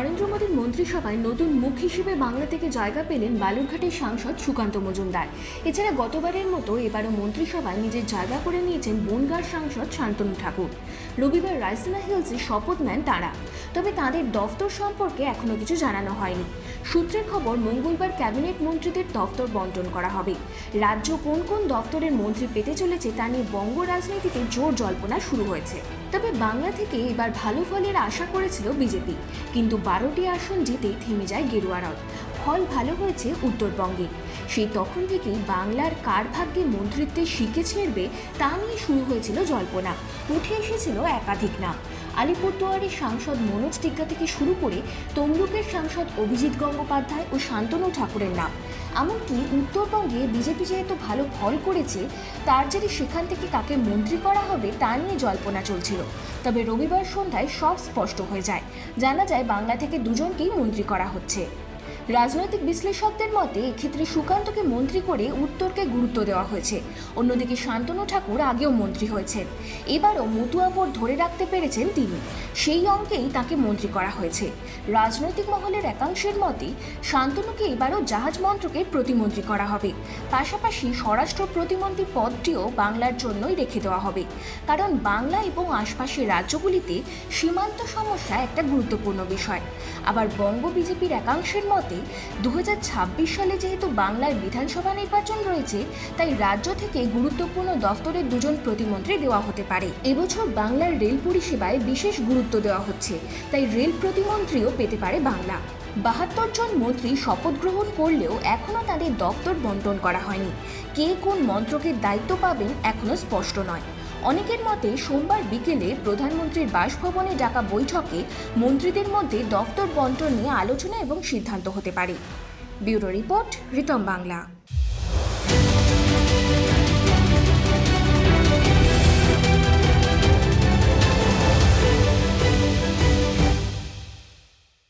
নরেন্দ্র মোদীর মন্ত্রিসভায় নতুন মুখ হিসেবে বাংলা থেকে জায়গা পেলেন বালুরঘাটের সাংসদ সুকান্ত মজুমদার। এছাড়া গতবারের মতো এবারও মন্ত্রিসভায় নিজের জায়গা করে নিয়েছেন বনগাঁর সাংসদ শান্তনু ঠাকুর। রবিবার রায়সিনা হিলসে শপথ নেন তাঁরা। তবে তাদের দফতর সম্পর্কে এখনও কিছু জানানো হয়নি। সূত্রের খবর, মঙ্গলবার ক্যাবিনেট মন্ত্রীদের দফতর বন্টন করা হবে। রাজ্য কোন কোন দফতরের মন্ত্রী পেতে চলেছে তা নিয়ে বঙ্গ রাজনীতিতে জোর জল্পনা শুরু হয়েছে। তবে বাংলা থেকে এবার ভালো ফলের আশা করেছিল বিজেপি। কিন্তু বারোটি আসন জিতেই থেমে যায় গেরুয়া রথ। ফল ভালো হয়েছে উত্তরবঙ্গে। সেই তখন থেকেই বাংলার কার ভাগ্যে মন্ত্রিত্বের শিখে ছেড়বে তা নিয়ে শুরু হয়েছিল জল্পনা। উঠে এসেছিল একাধিক নাম। আলিপুরদুয়ারের সাংসদ মনোজ টিজ্ঞা থেকে শুরু করে তমলুকের সাংসদ অভিজিৎ গঙ্গোপাধ্যায় ও শান্তনু ঠাকুরের নাম। এমনকি উত্তরবঙ্গে বিজেপি যেহেতু ভালো ফল করেছে, তার জেরে সেখান থেকে কাকে মন্ত্রী করা হবে তা নিয়ে জল্পনা চলছিল। তবে রবিবার সন্ধ্যায় সব স্পষ্ট হয়ে যায়। জানা যায় বাংলা থেকে দুজনকেই মন্ত্রী করা হচ্ছে। রাজনৈতিক বিশ্লেষকদের মতে, এক্ষেত্রে সুকান্তকে মন্ত্রী করে উত্তরকে গুরুত্ব দেওয়া হয়েছে। অন্যদিকে শান্তনু ঠাকুর আগেও মন্ত্রী হয়েছেন। এবারও মতুয়া ভোট ধরে রাখতে পেরেছেন তিনি। সেই অঙ্কেই তাকে মন্ত্রী করা হয়েছে। রাজনৈতিক মহলের একাংশের মতে, শান্তনুকে এবারও জাহাজ মন্ত্রকের প্রতিমন্ত্রী করা হবে। পাশাপাশি স্বরাষ্ট্র প্রতিমন্ত্রী পদটিও বাংলার জন্যই রেখে দেওয়া হবে। কারণ বাংলা এবং আশপাশের রাজ্যগুলিতে সীমান্ত সমস্যা একটা গুরুত্বপূর্ণ বিষয়। আবার বঙ্গ বিজেপির একাংশের মতে দু হাজার ছাব্বিশ সালে যেহেতু বাংলায় বিধানসভা নির্বাচন রয়েছে, তাই রাজ্য থেকে গুরুত্বপূর্ণ দফতরের দুজন প্রতিমন্ত্রী দেওয়া হতে পারে। এবছর বাংলার রেল পরিষেবায় বিশেষ গুরুত্ব দেওয়া হচ্ছে, তাই রেল প্রতিমন্ত্রীও পেতে পারে বাংলা। বাহাত্তর জন মন্ত্রী শপথ গ্রহণ করলেও এখনও তাদের দফতর বন্টন করা হয়নি। কে কোন মন্ত্রকের দায়িত্ব পাবেন এখনও স্পষ্ট নয়। অনেকের মতে সোমবার বিকেলে প্রধানমন্ত্রীর বাসভবনে ডাকা বৈঠকে মন্ত্রীদের মধ্যে দফতর বন্টন নিয়ে আলোচনা এবং সিদ্ধান্ত হতে পারে। Bureau report Ritam Bangla.